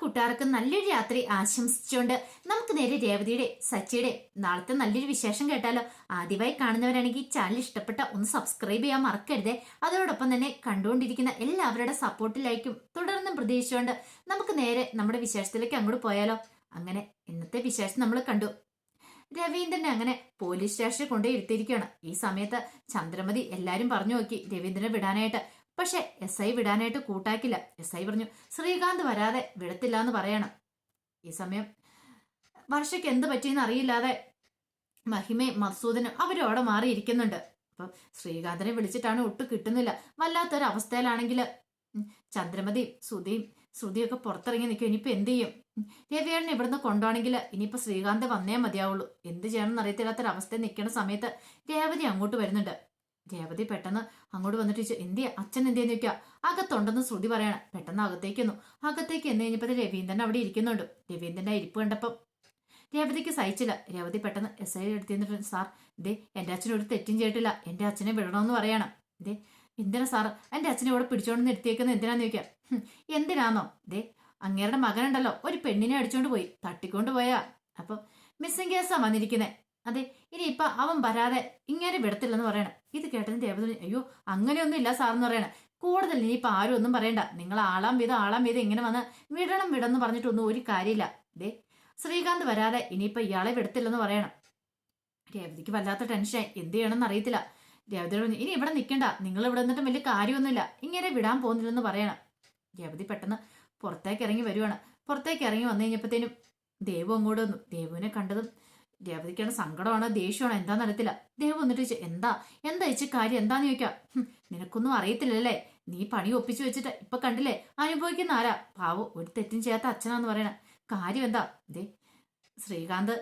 കൂട്ടുകാർക്ക് നല്ലൊരു രാത്രി ആശംസിച്ചുകൊണ്ട് നമുക്ക് നേരെ രേവതിയുടെ സച്ചിയുടെ നാളത്തെ നല്ലൊരു വിശേഷം കേട്ടാലോ? ആദ്യമായി കാണുന്നവരാണെങ്കിൽ ചാനൽ ഇഷ്ടപ്പെട്ട ഒന്ന് സബ്സ്ക്രൈബ് ചെയ്യാൻ മറക്കരുതേ. അതോടൊപ്പം തന്നെ കണ്ടുകൊണ്ടിരിക്കുന്ന എല്ലാവരുടെ സപ്പോർട്ടിലായിരിക്കും തുടർന്നും പ്രതീക്ഷിച്ചുകൊണ്ട് നമുക്ക് നേരെ നമ്മുടെ വിശേഷത്തിലേക്ക് അങ്ങോട്ട് പോയാലോ? അങ്ങനെ ഇന്നത്തെ വിശേഷം നമ്മൾ കണ്ടു. രവീന്ദ്രനെ അങ്ങനെ പോലീസ് സ്റ്റേഷനിൽ കൊണ്ടുപോയി ഇരുത്തിയിരിക്കുകയാണ്. ഈ സമയത്ത് ചന്ദ്രമതി എല്ലാരും പറഞ്ഞു നോക്കി രവീന്ദ്രനെ വിടാനായിട്ട്. പക്ഷെ എസ് ഐ വിടാനായിട്ട് കൂട്ടാക്കില്ല. എസ് ഐ പറഞ്ഞു ശ്രീകാന്ത് വരാതെ വിടത്തില്ല എന്ന് പറയണം. ഈ സമയം വർഷയ്ക്ക് എന്ത് പറ്റിയെന്ന് അറിയില്ലാതെ മഹിമയും മസൂദനും അവരും അവിടെ മാറിയിരിക്കുന്നുണ്ട്. അപ്പൊ ശ്രീകാന്തിനെ വിളിച്ചിട്ടാണ് ഒട്ടും കിട്ടുന്നില്ല. വല്ലാത്തൊരു അവസ്ഥയിലാണെങ്കിൽ ചന്ദ്രമതി ശ്രുതിയും ശ്രുതിയൊക്കെ പുറത്തിറങ്ങി നിൽക്കും. ഇനിയിപ്പോ എന്ത് ചെയ്യും? രവിയേണ്ണ ഇവിടുന്ന് കൊണ്ടുപോകണമെങ്കിൽ ഇനിയിപ്പോ ശ്രീകാന്ത് വന്നേ മതിയാവുള്ളൂ. എന്ത് ചെയ്യണമെന്ന് അറിയത്തില്ലാത്തൊരവസ്ഥയിൽ നിൽക്കുന്ന സമയത്ത് രേവതി അങ്ങോട്ട് വരുന്നുണ്ട്. രേവതി പെട്ടെന്ന് അങ്ങോട്ട് വന്നിട്ട് ചോദിച്ചു എന്തിയാ? അച്ഛൻ എന്തിയെന്ന് ചോദിക്കുക? അകത്തുണ്ടെന്ന് ശ്രുതി പറയണം. പെട്ടെന്ന് അകത്തേക്ക് വന്നു. അകത്തേക്ക് എന്ന് കഴിഞ്ഞപ്പോൾ രവീന്ദ്രൻ അവിടെ ഇരിക്കുന്നുണ്ട്. രവീന്ദ്രന്റെ ഇരിപ്പ് കണ്ടപ്പം രേവതിക്ക് സഹിച്ചില്ല. രേവതി പെട്ടെന്ന് എസ് ഐ എടുത്തു തന്നിട്ടുണ്ട് സാർ എന്റെ അച്ഛൻ ഒരു തെറ്റും ചെയ്തിട്ടില്ല. എന്റെ അച്ഛനെ വിടണമെന്ന് പറയണം. ദേ എന്തിനാ സാർ? എന്റെ അച്ഛനെ ഇവിടെ പിടിച്ചോണ്ട് നിർത്തിയേക്കുന്നത് എന്തിനാന്ന് ചോദിക്കാം "ഹും, എന്തിനാന്നോ? ദേ അങ്ങേരുടെ മകനുണ്ടല്ലോ. ഒരു പെണ്ണിനെ അടിച്ചോണ്ട് പോയി. തട്ടിക്കൊണ്ട് പോയാ. അപ്പൊ മിസ്സിംഗ് കേസാ വന്നിരിക്കുന്നേ. അതെ ഇനി ഇപ്പൊ അവൻ വരാതെ ഇങ്ങനെ വിടത്തില്ലെന്ന് പറയണം. ഇത് കേട്ടതിന് ദേവത അയ്യോ അങ്ങനെയൊന്നും ഇല്ല സാറെന്ന് പറയണം. കൂടുതൽ ഇനി ഇപ്പൊ ആരും ഒന്നും പറയണ്ട. നിങ്ങൾ ആളാം വീതം ആളാം വീതം ഇങ്ങനെ വന്ന് വിടണം വിടെന്ന് പറഞ്ഞിട്ടൊന്നും ഒരു കാര്യമില്ല. ദേ ശ്രീകാന്ത് വരാതെ ഇനിയിപ്പൊ ഇയാളെ വിടത്തില്ലെന്ന് പറയണം. രേവതിക്ക് വല്ലാത്ത ടെൻഷൻ എന്ത് ചെയ്യണമെന്ന് അറിയത്തില്ല. രേവതി പറഞ്ഞു ഇനി ഇവിടെ നിൽക്കണ്ട. നിങ്ങൾ ഇവിടെ നിന്നിട്ടും വലിയ കാര്യമൊന്നുമില്ല. ഇങ്ങനെ വിടാൻ പോകുന്നില്ലെന്ന് പറയണം. രേവതി പെട്ടെന്ന് പുറത്തേക്ക് ഇറങ്ങി വരുവാണ്. പുറത്തേക്ക് ഇറങ്ങി വന്നു കഴിഞ്ഞപ്പോഴത്തേനും ദേവു അങ്ങോട്ട് വന്നു. ദേവുവിനെ കണ്ടതും രേവതിക്കാണ് സങ്കടമാണ് ദേഷ്യമാണ് എന്താ അറിയത്തില്ല. ദേവ വന്നിട്ട് ചോദിച്ചു എന്താ? എന്താ ഇച്ച കാര്യം? എന്താന്ന് ചോദിക്കാം? നിനക്കൊന്നും അറിയത്തില്ലല്ലേ? നീ പണി ഒപ്പിച്ചു വെച്ചിട്ട് ഇപ്പൊ കണ്ടില്ലേ? അനുഭവിക്കുന്ന ആരാ? പാവോ ഒരു തെറ്റും ചെയ്യാത്ത അച്ഛനാന്ന് പറയണ. കാര്യം എന്താ? ദേ ശ്രീകാന്ത്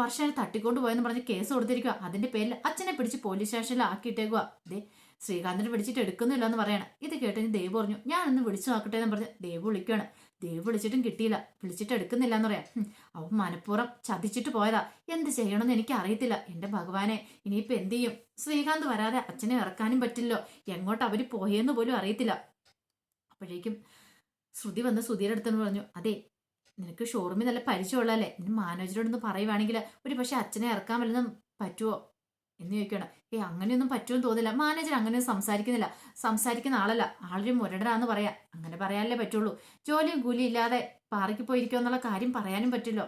വർഷനെ തട്ടിക്കൊണ്ട് പോയെന്ന് പറഞ്ഞ് കേസ് കൊടുത്തിരിക്കുക അതിന്റെ പേരിൽ അച്ഛനെ പിടിച്ച് പോലീസ് സ്റ്റേഷനിൽ ആക്കിയിട്ടേക്കുക ദേ ശ്രീകാന്തിനെ പിടിച്ചിട്ട് എടുക്കുന്നില്ല എന്ന് പറയണം. ഇത് കേട്ടിന് ദേവ് പറഞ്ഞു ഞാൻ ഒന്ന് വിളിച്ചു നോക്കട്ടെ എന്ന് പറഞ്ഞ് ദേവ് വിളിക്കുകയാണ് ദേവ് വിളിച്ചിട്ടും കിട്ടിയില്ല. വിളിച്ചിട്ട് എടുക്കുന്നില്ല എന്ന് പറയാം അവൻ മനഃപൂർവം ചതിച്ചിട്ട് പോയതാ. എന്ത് ചെയ്യണമെന്ന് എനിക്ക് അറിയത്തില്ല എന്റെ ഭഗവാനെ ഇനിയിപ്പോ എന്ത് ചെയ്യും? ശ്രീകാന്ത് വരാതെ അച്ഛനെ ഇറക്കാനും പറ്റില്ലോ. എങ്ങോട്ട് അവർ പോയെന്ന് പോലും അറിയത്തില്ല. അപ്പോഴേക്കും ശ്രുതി വന്ന് ശ്രുതിയുടെ അടുത്തെന്ന് പറഞ്ഞു അതെ നിനക്ക് ഷോറൂമിൽ നല്ല പരിചയമുള്ളതല്ലേ? നിന്റെ മാനേജറോടൊന്ന് പറയുവാണെങ്കിൽ ഒരു പക്ഷെ അച്ഛനെ ഇറക്കാൻ വല്ലതും പറ്റുമോ എന്ന് ചോദിക്കണം ഏ അങ്ങനെയൊന്നും പറ്റുമെന്ന് തോന്നില്ല മാനേജർ അങ്ങനെ സംസാരിക്കുന്നില്ല. സംസാരിക്കുന്ന ആളല്ല. ആളൊരു മുരടനാന്ന് പറയാം. അങ്ങനെ പറയാനല്ലേ പറ്റുള്ളൂ. ജോലിയും കൂലിയും ഇല്ലാതെ പാറയ്ക്ക് പോയിരിക്കുക എന്നുള്ള കാര്യം പറയാനും പറ്റില്ലോ.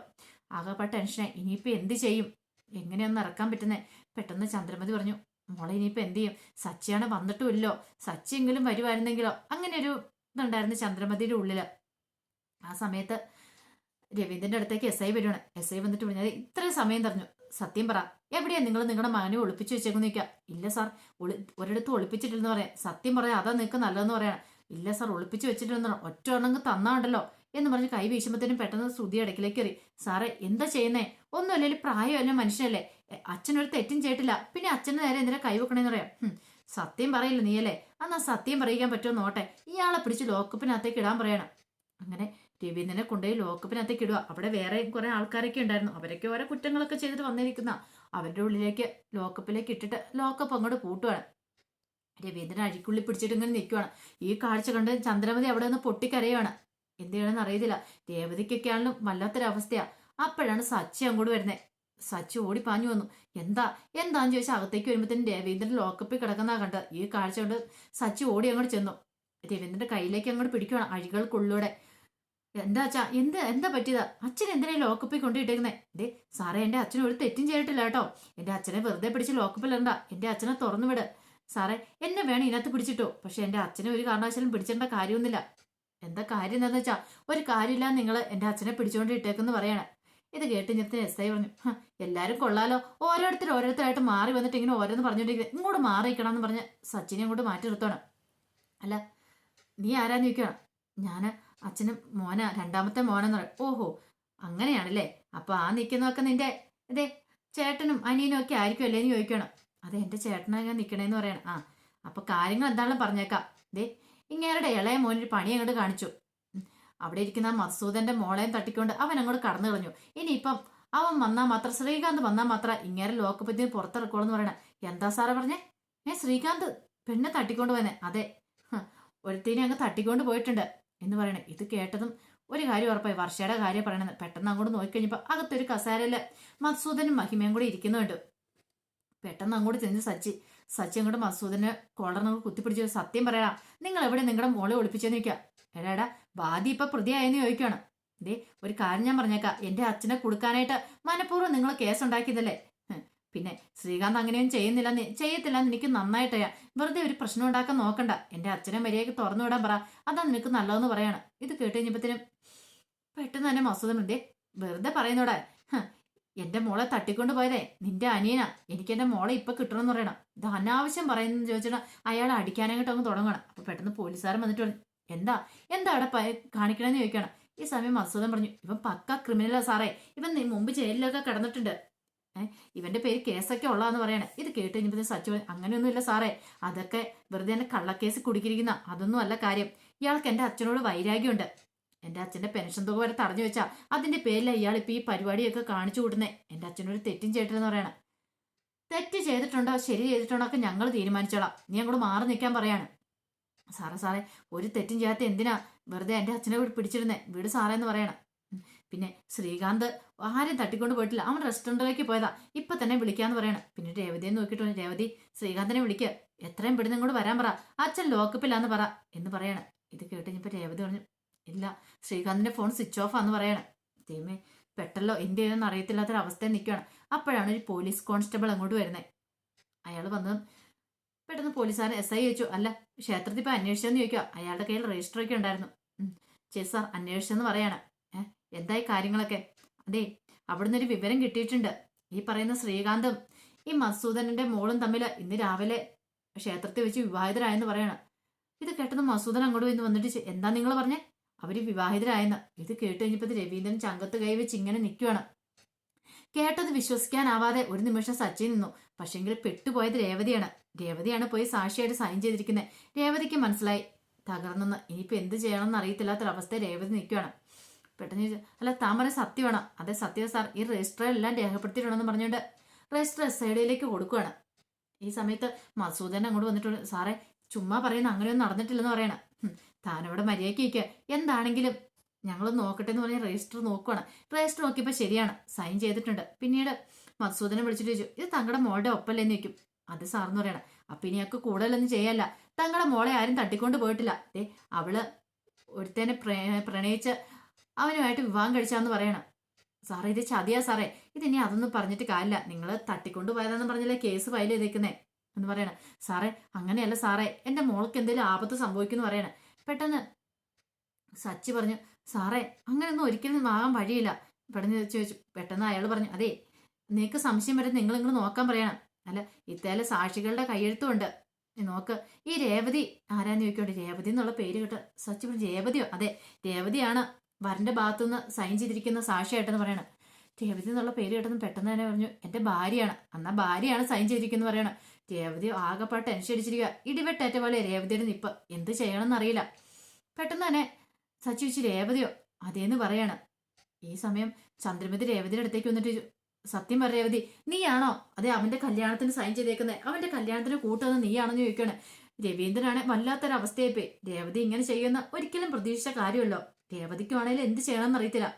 ആകെപ്പെട്ട ടെൻഷനെ ഇനിയിപ്പോൾ എന്ത് ചെയ്യും? എങ്ങനെയൊന്നും ഇറക്കാൻ പറ്റുന്നേ? പെട്ടെന്ന് ചന്ദ്രമതി പറഞ്ഞു. മോളെ ഇനിയിപ്പോൾ എന്ത് ചെയ്യും? സച്ചിയാണ് വന്നിട്ടുമില്ലോ സച്ചിയെങ്കിലും വരുമായിരുന്നെങ്കിലോ അങ്ങനെ ഒരു ഇതുണ്ടായിരുന്നു ചന്ദ്രമതിയുടെ ഉള്ളിൽ ആ സമയത്ത് രവീന്ദ്രന്റെ അടുത്തേക്ക് എസ് ഐ വരുവാണ്. എസ് ഐ വന്നിട്ട് പറഞ്ഞത് ഇത്രയും സമയം തറഞ്ഞു സത്യം പറ. എവിടെയാ നിങ്ങൾ നിങ്ങളുടെ മകനെ ഒളിപ്പിച്ചു വെച്ചേക്കുന്നു നിൽക്കുക ഇല്ല സാർ ഒളി ഒരിടത്ത് ഒളിപ്പിച്ചിട്ടില്ലെന്ന് പറയാം. സത്യം പറയാം അതാ നിങ്ങൾക്ക് നല്ലതെന്ന് പറയണം ഇല്ല സാർ ഒളിപ്പിച്ചു വെച്ചിട്ടില്ലെന്ന് ഒറ്റ ഉണങ്ങ് തന്നാണ്ടല്ലോ എന്ന് പറഞ്ഞ് കൈ വീശുമ്പത്തേനും പെട്ടെന്ന് ശ്രുതി ഇടയ്ക്കിലേക്ക് കയറി. സാറേ എന്താ ചെയ്യുന്നേ? ഒന്നും ഒന്നുമല്ലേ പ്രായമല്ല മനുഷ്യല്ലേ അച്ഛനൊരു തെറ്റും ചെയ്തിട്ടില്ല. പിന്നെ അച്ഛന് നേരെ എന്തിനാ കൈ വെക്കണേന്ന് പറയാം? സത്യം പറയില്ല നീയല്ലേ. അന്നാ സത്യം പറയിക്കാൻ പറ്റുമോ നോട്ടെ ഇയാളെ പിടിച്ച് ലോക്കപ്പിനകത്തേക്ക് ഇടാൻ പറയണം. അങ്ങനെ രവീന്ദ്രനെ കൊണ്ടുപോയി ലോക്കപ്പിനകത്തേക്ക് ഇടുക അവിടെ വേറെ കുറെ ആൾക്കാരൊക്കെ ഉണ്ടായിരുന്നു. അവരൊക്കെ ഓരോ കുറ്റങ്ങളൊക്കെ ചെയ്തിട്ട് വന്നിരിക്കുന്ന. അവരുടെ ഉള്ളിലേക്ക് ലോക്കപ്പിലേക്ക് ഇട്ടിട്ട് ലോക്കപ്പ് അങ്ങോട്ട് പൂട്ടുവാണ്. രവീന്ദ്രൻ അഴിക്കുള്ളി പിടിച്ചിട്ട് ഇങ്ങനെ നിൽക്കുവാണ്. ഈ കാഴ്ച കണ്ട് ചന്ദ്രമതി അവിടെ നിന്ന് പൊട്ടിക്കരയുവാണ്. എന്ത് ചെയ്യണമെന്ന് അറിയത്തില്ല. രേവതിക്കൊക്കെ ആണെങ്കിലും വല്ലാത്തൊരവസ്ഥയാ. അപ്പോഴാണ് സച്ചി അങ്ങോട്ട് വരുന്നത് സച്ചി ഓടി പാഞ്ഞു വന്നു. എന്താ? എന്താന്ന് ചോദിച്ചാൽ അകത്തേക്ക് വരുമ്പോഴത്തേനും രവീന്ദ്രൻ ലോക്കപ്പിൽ കിടക്കുന്ന കണ്ടത്. ഈ കാഴ്ച കൊണ്ട് സച്ചി ഓടി അങ്ങോട്ട് ചെന്നു. രവീന്ദ്രന്റെ കയ്യിലേക്ക് അങ്ങോട്ട് പിടിക്കുവാണ് അഴികൾക്കുള്ളിലൂടെ. എന്താ അച്ഛാ എന്ത് എന്താ പറ്റിയതാ? അച്ഛൻ എന്തിനാ ലോക്കപ്പിൽ കൊണ്ടിട്ടേക്കുന്നേ ദേ സാറേ എന്റെ അച്ഛൻ ഒരു തെറ്റും ചെയ്തിട്ടില്ല കേട്ടോ. എന്റെ അച്ഛനെ വെറുതെ പിടിച്ച് ലോക്കപ്പിൽ ഇടണ്ട. എന്റെ അച്ഛനെ തുറന്നു വിട്. സാറേ എന്നെ വേണം ഇതിനകത്ത് പിടിച്ചിട്ടോ? പക്ഷെ എന്റെ അച്ഛനെ ഒരു കാരണവശാലും പിടിച്ചേണ്ട കാര്യമൊന്നുമില്ല. എന്താ കാര്യം എന്താന്ന് വെച്ചാ ഒരു കാര്യമില്ല നിങ്ങൾ എന്റെ അച്ഛനെ പിടിച്ചുകൊണ്ട് ഇട്ടേക്കെന്ന് പറയണേ. ഇത് കേട്ട് ഞാൻ എസ് ഐ പറഞ്ഞു എല്ലാവരും കൊള്ളാലോ. ഓരോരുത്തർ ഓരോരുത്തരായിട്ട് മാറി വന്നിട്ട് ഇങ്ങനെ ഓരോന്ന് പറഞ്ഞോണ്ടിരിക്കുന്നത് ഇങ്ങോട്ട് മാറിയിരിക്കണം എന്ന് പറഞ്ഞ് സച്ചിനെ അങ്ങോട്ട് മാറ്റി നിർത്തണം അല്ല നീ ആരാന്ന് ചോദിക്കണം ഞാൻ അച്ഛന് മോന രണ്ടാമത്തെ മോനെന്ന് പറയും. ഓഹോ അങ്ങനെയാണല്ലേ? അപ്പൊ ആ നിൽക്കുന്നതൊക്കെ നിന്റെ അതെ ചേട്ടനും അനിയനും ഒക്കെ ആയിരിക്കും അല്ലേ എന്ന് ചോദിക്കണം. അതെ എന്റെ ചേട്ടനങ്ങനെ നിൽക്കണേന്ന് പറയണം. ആ അപ്പൊ കാര്യങ്ങൾ എന്താണെന്ന് പറഞ്ഞേക്കാം. ദേ ഇങ്ങേരുടെ ഇളയ മോനൊരു പണി അങ്ങോട്ട് കാണിച്ചു. അവിടെ ഇരിക്കുന്ന മസൂദന്റെ മോളെയും തട്ടിക്കൊണ്ട് അവൻ അങ്ങോട്ട് കടന്നു കളഞ്ഞു. ഇനിയിപ്പം അവൻ വന്നാൽ മാത്രം ശ്രീകാന്ത് വന്നാൽ മാത്രം ഇങ്ങേരെ ലോക്കപ്പത്തിന് പുറത്തിറക്കോളൂ എന്ന് പറയണേ. എന്താ സാറേ പറഞ്ഞേ? ഏ ശ്രീകാന്ത് പെണ്ണെ തട്ടിക്കൊണ്ട് പോയെ അതെ ഒരുത്തിനെ അങ്ങ് തട്ടിക്കൊണ്ട് പോയിട്ടുണ്ട്. എന്ന് പറയണേ. ഇത് കേട്ടതും ഒരു കാര്യം ഉറപ്പായി. വർഷയുടെ കാര്യം പറയണത് പെട്ടെന്ന് അങ്ങോട്ട് നോക്കിക്കഴിഞ്ഞപ്പോൾ അകത്തൊരു കസേരയിൽ മസൂദനും മഹിമയും കൂടി ഇരിക്കുന്നുണ്ട്. പെട്ടെന്ന് അങ്ങോട്ട് ചെന്ന് സച്ചി സച്ചി അങ്ങോട്ട് മസൂദിനെ കോളറിനങ്ങ് കുത്തിപ്പിടിച്ച് സത്യം പറയാ നിങ്ങൾ എവിടെ നിങ്ങളുടെ മോളെ ഒളിപ്പിച്ചെന്ന് നിൽക്കുക എടാടാ എടാ ബാധി ഇപ്പൊ പ്രതിയായെന്ന് ചോദിക്കുകയാണ് ദേ ഒരു കാര്യം ഞാൻ പറഞ്ഞേക്കാം. എന്റെ അച്ഛനെ കൊടുക്കാനായിട്ട് മനഃപൂർവം നിങ്ങൾ കേസ് ഉണ്ടാക്കിയതല്ലേ പിന്നെ ശ്രീകാന്ത് അങ്ങനെയൊന്നും ചെയ്യുന്നില്ല. ചെയ്യത്തില്ല. എനിക്ക് നന്നായിട്ടറിയാം വെറുതെ ഒരു പ്രശ്നം ഉണ്ടാക്കാൻ നോക്കണ്ട. എന്റെ അച്ഛനെ മര്യാദയ്ക്ക് തുറന്നു വിടാൻ പറ. അതാ നിനക്ക് നല്ലതെന്ന് പറയാണ്. ഇത് കേട്ട് കഴിഞ്ഞപ്പത്തിനും പെട്ടെന്ന് തന്നെ മസൂദ് മൃതി വെറുതെ പറയുന്നോടെ എന്റെ മോളെ തട്ടിക്കൊണ്ട് പോയതേ. നിന്റെ അനിയനാ. എനിക്ക് എന്റെ മോളെ ഇപ്പൊ കിട്ടണമെന്ന് പറയണം. ഇത് അനാവശ്യം പറയുന്നു ചോദിച്ചിട്ട് അയാൾ അടിക്കാനായിട്ട് അങ്ങ് തുടങ്ങണം അപ്പൊ പെട്ടെന്ന് പോലീസുകാരൻ വന്നിട്ട് പറഞ്ഞു എന്താ? എന്താ അവിടെ കാണിക്കണമെന്ന് ചോദിക്കണം ഈ സമയം മസൂദം പറഞ്ഞു ഇവൻ പക്ക ക്രിമിനലാ സാറേ. ഇവൻ മുമ്പ് ജയിലിലൊക്കെ കിടന്നിട്ടുണ്ട്. ഇവന്റെ പേര് കേസൊക്കെ ഉള്ളതെന്ന് പറയണേ. ഇത് കേട്ട് കഴിഞ്ഞപ്പോൾ സച്ചു അങ്ങനെയൊന്നും അങ്ങനെയൊന്നുമില്ല സാറേ അതൊക്കെ വെറുതെ എന്നെ കള്ളക്കേസ് കുടിക്കിരിക്കുന്ന അതൊന്നും അല്ല കാര്യം. ഇയാൾക്ക് എന്റെ അച്ഛനോട് വൈരാഗ്യമുണ്ട്. എന്റെ അച്ഛന്റെ പെൻഷൻ തുക വരെ തടഞ്ഞു വെച്ചാ അതിന്റെ പേരിൽ ഇയാൾ ഇപ്പൊ ഈ പരിപാടിയൊക്കെ കാണിച്ചു കൂടുന്നേ എന്റെ അച്ഛനൊരു തെറ്റും ചെയ്തിട്ടെന്ന് പറയണ. തെറ്റ് ചെയ്തിട്ടുണ്ടോ? ശരി ചെയ്തിട്ടുണ്ടോ? ഒക്കെ ഞങ്ങൾ തീരുമാനിച്ചോളാം. നീ അങ്ങോട്ട് മാറി നിൽക്കാൻ പറയാണ്. സാറേ സാറേ ഒരു തെറ്റും ചെയ്യാത്ത എന്തിനാ വെറുതെ എന്റെ അച്ഛനെ വീട് പിടിച്ചിരുന്നേ? വീട് സാറേ എന്ന് പറയണം. പിന്നെ ശ്രീകാന്ത് ആരും തട്ടിക്കൊണ്ട് പോയിട്ടില്ല. അവൻ റെസ്റ്റോറന്റിലേക്ക് പോയതാ. ഇപ്പൊ തന്നെ വിളിക്കാന്ന് പറയണം. പിന്നെ രേവതിയെ നോക്കിയിട്ട് രേവതി ശ്രീകാന്തിനെ വിളിക്കുക എത്രയും പെട്ടെന്ന് ഇങ്ങോട്ട് വരാൻ പറ. അച്ഛൻ ലോക്കപ്പില്ലാന്ന് പറ. എന്ന് പറയണം. ഇത് കേട്ട് കഴിഞ്ഞപ്പോ രേവതി പറഞ്ഞു ഇല്ല ശ്രീകാന്തിന്റെ ഫോൺ സ്വിച്ച് ഓഫ് ആന്ന് പറയണം. ദൈവമേ പെട്ടല്ലോ. എന്ത് ചെയ്യണമെന്ന് അറിയത്തില്ലാത്തൊരവസ്ഥയിൽ നിൽക്കുകയാണ് അപ്പോഴാണ് ഒരു പോലീസ് കോൺസ്റ്റബിൾ അങ്ങോട്ട് വരുന്നത് അയാൾ വന്നതും പെട്ടെന്ന് പോലീസുകാരൻ എസ് ഐ ചോദിച്ചു അല്ല ക്ഷേത്രത്തിൽ ഇപ്പൊ അന്വേഷിച്ചെന്ന് ചോദിക്കുക അയാളുടെ കയ്യിൽ രജിസ്റ്റർ ഒക്കെ ഉണ്ടായിരുന്നു. ചേച്ചി സാർ അന്വേഷിച്ചെന്ന് പറയാണ്. ഏഹ് എന്തായി കാര്യങ്ങളൊക്കെ? അതെ അവിടുന്ന് ഒരു വിവരം കിട്ടിയിട്ടുണ്ട്. ഈ പറയുന്ന ശ്രീകാന്തും ഈ മസൂദനന്റെ മോളും തമ്മിൽ ഇന്ന് രാവിലെ ക്ഷേത്രത്തിൽ വെച്ച് വിവാഹിതരായെന്ന് പറയണം. ഇത് കേട്ടത് മസൂദൻ അങ്ങോട്ട് വന്ന് വന്നിട്ട് എന്താ നിങ്ങൾ പറഞ്ഞേ? അവർ വിവാഹിതരായെന്ന്. ഇത് കേട്ട് കഴിഞ്ഞപ്പോ രവീന്ദ്രൻ ചങ്കത്ത് കൈവച്ച് ഇങ്ങനെ നിൽക്കുകയാണ് കേട്ടത് വിശ്വസിക്കാനാവാതെ ഒരു നിമിഷം സച്ചിൻ നിന്നു. പക്ഷെങ്കിൽ പെട്ടുപോയത് രേവതിയാണ്. രേവതിയാണ് പോയി സാക്ഷിയായിട്ട് സൈൻ ചെയ്തിരിക്കുന്നത് രേവതിക്ക് മനസ്സിലായി. തകർന്നെന്ന്. ഇനിയിപ്പോ എന്ത് ചെയ്യണമെന്ന് അറിയത്തില്ലാത്തൊരവസ്ഥ രേവതി നിൽക്കുകയാണ് പെട്ടെന്ന് ചോദിച്ചു അല്ല പറഞ്ഞ സത്യമാണ് അതെ സത്യം സാർ. ഈ രജിസ്റ്റർ എല്ലാം രേഖപ്പെടുത്തിയിട്ടുണ്ടെന്ന് പറഞ്ഞുകൊണ്ട് രജിസ്റ്റർ എസ് ഐ ഡിയിലേക്ക് കൊടുക്കുകയാണ് ഈ സമയത്ത് മസൂദൻ അങ്ങോട്ട് വന്നിട്ടുണ്ട്. സാറേ ചുമ്മാ പറയുന്ന അങ്ങനെയൊന്നും നടന്നിട്ടില്ലെന്ന് പറയണം. താനവിടെ മര്യാദയ്ക്ക് ഇരിക്കുക എന്താണെങ്കിലും ഞങ്ങൾ നോക്കട്ടെ എന്ന് പറഞ്ഞ് രജിസ്റ്റർ നോക്കുവാണ്. രജിസ്റ്റർ നോക്കിയപ്പോൾ ശരിയാണ്. സൈൻ ചെയ്തിട്ടുണ്ട്. പിന്നീട് മസൂദനെ വിളിച്ചിട്ട് ചോദിച്ചു ഇത് തങ്ങളുടെ മോളുടെ ഒപ്പല്ലെന്ന് വെക്കും അത് സാറെന്ന് പറയണം. അപ്പം ഇനി ഞങ്ങൾക്ക് കൂടുതലൊന്നും ചെയ്യല്ല. തങ്ങളുടെ മോളെ ആരും തട്ടിക്കൊണ്ട് പോയിട്ടില്ല. ഏ അവൾ ഒരുത്തേനെ പ്ര- പ്രണയിച്ച് അവനുമായിട്ട് വിവാഹം കഴിച്ചാന്ന് പറയണം. സാറേ ഇത് ചതിയാ സാറേ. ഇതിനി അതൊന്നും പറഞ്ഞിട്ട് കാര്യമില്ല. നിങ്ങൾ തട്ടിക്കൊണ്ട് പോയതാന്ന് പറഞ്ഞില്ലേ? കേസ് ഫയൽ ചെയ്തേക്കുന്നേ. എന്ന് പറയണം. സാറേ അങ്ങനെയല്ല സാറേ. എന്റെ മോൾക്ക് എന്തെങ്കിലും ആപത്ത് സംഭവിക്കുന്നു പറയണം. പെട്ടെന്ന് സച്ചി പറഞ്ഞു സാറേ അങ്ങനെയൊന്നും ഒരിക്കലും ആകാൻ വഴിയില്ല. പെട്ടെന്ന് ചോദിച്ചു പെട്ടെന്ന് അയാൾ പറഞ്ഞു അതെ നിനക്ക് സംശയം വരെ നിങ്ങൾ ഇങ്ങോട്ട് നോക്കാൻ പറയണം. അല്ല ഇത്തേലെ സാക്ഷികളുടെ കയ്യെഴുത്തുണ്ട് നോക്ക്. ഈ രേവതി ആരാന്ന് ചോദിക്കോട്ടെ രേവതി എന്നുള്ള പേര് കേട്ട് സച്ചി പറഞ്ഞു രേവതിയോ? അതെ രേവതിയാണ്. വരന്റെ ഭാഗത്തുനിന്ന് സൈൻ ചെയ്തിരിക്കുന്ന സാക്ഷിയായിട്ടെന്ന് പറയണം രേവതി എന്നുള്ള പേര് കേട്ടെന്ന് പെട്ടെന്ന് തന്നെ പറഞ്ഞു എന്റെ ഭാര്യയാണ്. എന്നാ ഭാര്യയാണ് സൈൻ ചെയ്തിരിക്കുന്നത് പറയണം രേവതി ആകെപ്പാട്ട് അനുസരിച്ചിരിക്കുക ഇടിവെട്ടേറ്റ പോലെ രേവതിയുടെ നിപ്പ്. എന്ത് ചെയ്യണമെന്ന് അറിയില്ല. പെട്ടെന്ന് തന്നെ സച്ചി വെച്ച് രേവതിയോ? അതേന്ന് പറയാണ്. ഈ സമയം ചന്ദ്രമതി രേവതിയുടെ അടുത്തേക്ക് വന്നിട്ട് സത്യം പറ രേവതി നീയാണോ? അതെ അവന്റെ കല്യാണത്തിന് സൈൻ ചെയ്തേക്കുന്നത് അവന്റെ കല്യാണത്തിന് കൂട്ടുന്നത് നീയാണെന്ന് ചോദിക്കണേ. രവീന്ദ്രനാണ് വല്ലാത്തൊരവസ്ഥയായി പോയി. രേവതി ഇങ്ങനെ ചെയ്യുന്ന ഒരിക്കലും പ്രതീക്ഷിച്ച കാര്യമല്ലോ. രേവതിക്കുവാണേലും എന്ത് ചെയ്യണമെന്ന് അറിയത്തില്ല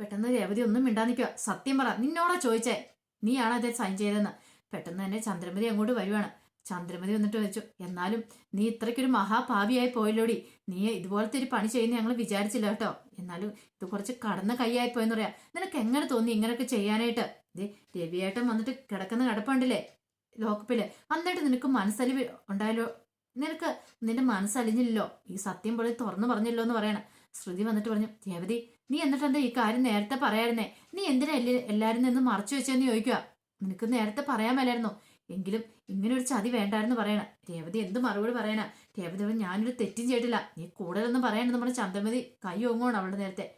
പെട്ടെന്ന് രേവതി ഒന്നും മിണ്ടാ നിൽക്കുക സത്യം പറ നിന്നോടാ ചോദിച്ചേ. നീയാണ് അതേ സൈൻ ചെയ്തതെന്ന്. പെട്ടെന്ന് തന്നെ ചന്ദ്രമതി അങ്ങോട്ട് വരുവാണ്. ചന്ദ്രമതി വന്നിട്ട് വെച്ചു എന്നാലും നീ ഇത്രയ്ക്കൊരു മഹാഭാവിയായി പോയല്ലോടി. നീ ഇതുപോലത്തെ ഒരു പണി ചെയ്യുന്ന ഞങ്ങൾ വിചാരിച്ചില്ല കേട്ടോ. എന്നാലും ഇത് കുറച്ച് കടന്ന കൈയായി പോയെന്ന് പറയാം. നിനക്ക് എങ്ങനെ തോന്നി ഇങ്ങനെയൊക്കെ ചെയ്യാനായിട്ട്? ഇതേ രവിയേട്ടൻ വന്നിട്ട് കിടക്കുന്ന കിടപ്പുണ്ടല്ലേ ലോക്കപ്പിൽ അന്നിട്ട് നിനക്ക് മനസ്സലിവ് ഉണ്ടായല്ലോ നിനക്ക് നിന്റെ മനസ്സലിഞ്ഞില്ലല്ലോ. ഈ സത്യം പോലെ തുറന്നു പറഞ്ഞില്ലോ എന്ന് പറയണ. ശ്രുതി വന്നിട്ട് പറഞ്ഞു രേവതി നീ എന്നിട്ട് ഈ കാര്യം നേരത്തെ പറയായിരുന്നേ? നീ എന്തിനാ എല്ലാ- നിന്ന് മറച്ചു വെച്ചെന്ന് ചോദിക്കുക നിനക്ക് നേരത്തെ പറയാൻ മേലായിരുന്നു? എങ്കിലും ഇങ്ങനെ ഒരു ചതി വേണ്ടായിരുന്നു പറയണ. രേവതി എന്ത് മറുപടി പറയണ? രേവതി ഞാനൊരു തെറ്റും ചെയ്തിട്ടില്ല. നീ കൂടുതലൊന്നും പറയണെന്ന് പറഞ്ഞ ചന്ദ്രമതി കൈ ഓങ്ങുവാണ് അവളുടെ നേരത്തെ.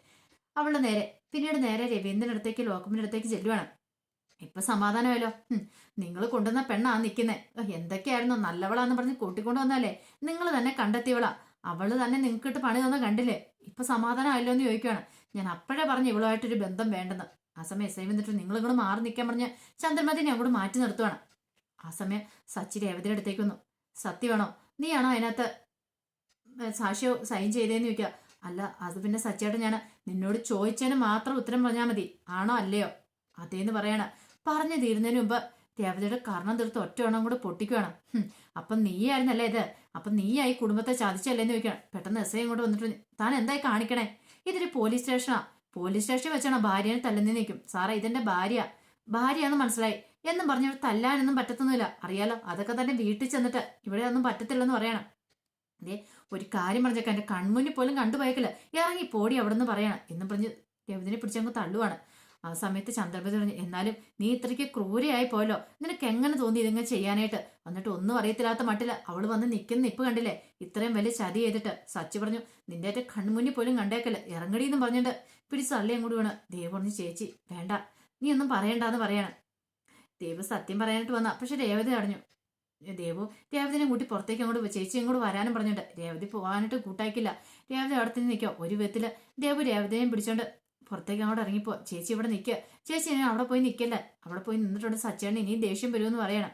അവളുടെ നേരെ പിന്നീട് നേരെ രവീന്ദ്രന്റെ അടുത്തേക്ക് അടുത്തേക്ക് ചെല്ലുവാണ്. ഇപ്പൊ സമാധാനമല്ലോ നിങ്ങൾ കൊണ്ടുവന്ന പെണ്ണാ നിൽക്കുന്നേ എന്തൊക്കെയായിരുന്നു? നല്ലവളാന്ന് പറഞ്ഞ് കൂട്ടിക്കൊണ്ടു വന്നാലേ നിങ്ങൾ തന്നെ കണ്ടെത്തിയവളാ. അവൾ തന്നെ നിങ്ങൾക്കിട്ട് പണി തന്ന കണ്ടില്ലേ? ഇപ്പൊ സമാധാനമായല്ലോ എന്ന് ചോദിക്കുവാണ്. ഞാൻ അപ്പോഴേ പറഞ്ഞു ഇവളുമായിട്ടൊരു ബന്ധം വേണ്ടെന്ന്. ആ സമയം എസ് ഐ വന്നിട്ട് നിങ്ങൾ ഇങ്ങോട്ട് മാറി നിൽക്കാൻ പറഞ്ഞ് ചന്ദ്രമതിനെ അങ്ങോട്ട് മാറ്റി നിർത്തുവാണ്. ആ സമയം സച്ചി രേവതിയുടെ അടുത്തേക്ക് വന്നു. സത്യമാണോ നീയാണോ അതിനകത്ത് സാക്ഷ്യോ സൈൻ ചെയ്തേന്ന് ചോദിക്കുക അല്ല അത് പിന്നെ സച്ചേട്ടൻ ഞാൻ നിന്നോട് ചോദിച്ചതിന് മാത്രം ഉത്തരം പറഞ്ഞാൽ മതി. ആണോ അല്ലയോ? അതേന്ന് പറയണ. പറഞ്ഞു തീരുന്നതിന് മുമ്പ് ദേവതയുടെ കർണം തീർത്ത് ഒറ്റ എണ്ണം കൂടെ പൊട്ടിക്കുവാണ്. ഹും, അപ്പം നീയായിരുന്നല്ലേ ഇത്? അപ്പം നീയായി കുടുംബത്തെ ചതിച്ചല്ലേന്ന് ചോദിക്കണം. പെട്ടെന്ന് എസ് ഐ ഇങ്ങോട്ട് വന്നിട്ട് താൻ എന്തായി കാണിക്കണേ? ഇതൊരു പോലീസ് സ്റ്റേഷനാ പോലീസ് സ്റ്റേഷൻ വെച്ചാണ് ഭാര്യനെ തല്ലുന്ന നിൽക്കും സാറേ ഇതെന്റെ ഭാര്യ. ഭാര്യയാണെന്ന് മനസ്സിലായി. എന്നും പറഞ്ഞു തല്ലാനൊന്നും പറ്റത്തൊന്നുമില്ല. അറിയാലോ അതൊക്കെ തന്നെ വീട്ടിൽ ചെന്നിട്ട് ഇവിടെ ഒന്നും പറ്റത്തില്ലെന്ന് പറയണം. അതേ ഒരു കാര്യം പറഞ്ഞേക്കാം. എന്റെ കൺമുന്നിൽ പോലും കണ്ടുപോയേക്കില്ല. ഇറങ്ങി പോടി അവിടെ നിന്ന് പറയണം. എന്നും പറഞ്ഞ് രവിദിനെ പിടിച്ചങ്ങ് തള്ളുവാണ്. ആ സമയത്ത് ചന്ദ്രപതി പറഞ്ഞു എന്നാലും നീ ഇത്രയ്ക്ക് ക്രൂരയായി പോയല്ലോ നിനക്ക് എങ്ങനെ തോന്നി ഇതിങ്ങനെ ചെയ്യാനായിട്ട്? എന്നിട്ട് ഒന്നും അറിയത്തില്ലാത്ത മട്ടിൽ. അവൾ വന്ന് നിൽക്കുന്ന നിപ്പ് കണ്ടില്ലേ? ഇത്രയും വലിയ ചതി ചെയ്തിട്ട്. സച്ചി പറഞ്ഞു നിന്റെ ഏറ്റ കൺമുന്നിൽ പോലും കണ്ടേക്കല്ല. ഇറങ്ങടി എന്ന് പറഞ്ഞിട്ട് പിടിച്ച് അള്ളിയും കൂടി വീണ്. ദേവ് പറഞ്ഞു ചേച്ചി വേണ്ട. നീ ഒന്നും പറയണ്ടെന്ന് പറയണം. ദേവ് സത്യം പറയാനായിട്ട് വന്ന. പക്ഷെ രേവതി അടഞ്ഞു ദേവു രേവതിനെ കൂട്ടി പുറത്തേക്ക് അങ്ങോട്ട്. ചേച്ചി അങ്ങോട്ട് വരാനും പറഞ്ഞിട്ട് രേവതി പോകാനായിട്ട് കൂട്ടാക്കില്ല രേവതി അവിടെ തന്നെ നിൽക്കുക. ഒരു വിധത്തിൽ ദേവു രേവതിനെയും പിടിച്ചോണ്ട് പുറത്തേക്ക് അങ്ങോട്ട് ഇറങ്ങിപ്പോ. ചേച്ചി ഇവിടെ നിൽക്കുക ചേച്ചി ഞാൻ അവിടെ പോയി നിൽക്കല്ലേ അവിടെ പോയി നിന്നിട്ടുണ്ട് സച്ചേട്ടൻ. ഇനിയും ദേഷ്യം വരുമെന്ന് പറയണം.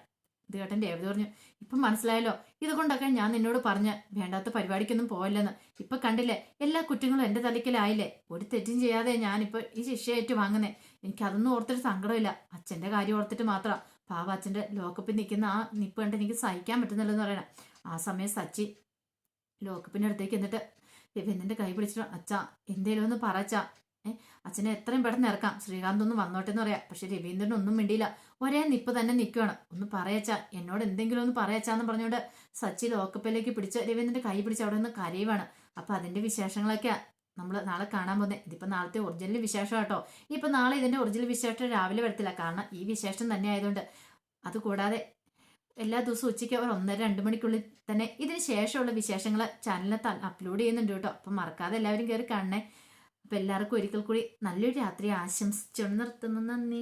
ഇത് കേട്ടൻ രേവതി പറഞ്ഞു ഇപ്പം മനസ്സിലായല്ലോ. ഇതുകൊണ്ടൊക്കെ ഞാൻ നിന്നോട് പറഞ്ഞ വേണ്ടാത്ത പരിപാടിക്കൊന്നും പോയല്ലെന്ന് ഇപ്പൊ കണ്ടില്ലേ എല്ലാ കുറ്റങ്ങളും എന്റെ തലയ്ക്കലായില്ലേ? ഒരു തെറ്റും ചെയ്യാതെ ഞാനിപ്പോ ഈ ശിക്ഷയേറ്റ് വാങ്ങുന്നേ. എനിക്ക് അതൊന്നും ഓർത്തിട്ട് സങ്കടമില്ല. അച്ഛന്റെ കാര്യം ഓർത്തിട്ട് മാത്രം. പാവ അച്ഛന്റെ ലോക്കപ്പിൽ നിൽക്കുന്ന ആ നിപ്പ് കണ്ട് എനിക്ക് സഹിക്കാൻ പറ്റുന്നില്ലെന്ന് പറയണം. ആ സമയം സച്ചി ലോക്കപ്പിന്റെ അടുത്തേക്ക് എന്നിട്ട് രവീന്ദ്രന്റെ കൈ പിടിച്ചിട്ട് അച്ഛാ എന്തേലും ഒന്ന് പറച്ചാ ഏ അച്ഛനെ എത്രയും പെട്ടെന്ന് ഇറക്കാം. ശ്രീകാന്ത് ഒന്ന് വന്നോട്ടെ എന്ന് പറയാം. പക്ഷെ രവീന്ദ്രൻ ഒന്നും മിണ്ടിയില്ല. ഒരേ നിപ്പ് തന്നെ നിൽക്കുകയാണ് ഒന്ന് പറയച്ചാ എന്നോട് എന്തെങ്കിലും ഒന്ന് പറയച്ചാന്ന് പറഞ്ഞുകൊണ്ട് സച്ചി ലോക്കപ്പിലേക്ക് പിടിച്ച് രവീന്ദ്രന്റെ കൈ പിടിച്ച് അവിടെ നിന്ന് കരയുവാണ്. അപ്പൊ അതിന്റെ വിശേഷങ്ങളൊക്കെ നമ്മൾ നാളെ കാണാൻ പോകുന്നത് ഇതിപ്പോ നാളത്തെ ഒറിജിനൽ വിശേഷം കേട്ടോ. ഇപ്പൊ നാളെ ഇതിന്റെ ഒറിജിനൽ വിശേഷം രാവിലെ വരത്തില്ല. കാരണം ഈ വിശേഷം തന്നെ ആയതുകൊണ്ട് അതുകൂടാതെ എല്ലാ ദിവസവും ഉച്ചയ്ക്ക് ഒരു ഒന്നര രണ്ട് മണിക്കുള്ളിൽ തന്നെ ഇതിന് ശേഷമുള്ള വിശേഷങ്ങൾ ചാനലിനെ അപ്ലോഡ് ചെയ്യുന്നുണ്ട് കേട്ടോ. അപ്പം മറക്കാതെ എല്ലാവരും കയറി കാണണേ. അപ്പം എല്ലാവർക്കും ഒരിക്കൽ കൂടി നല്ലൊരു രാത്രി ആശംസിച്ചു നിർത്തുന്നു. നന്ദി.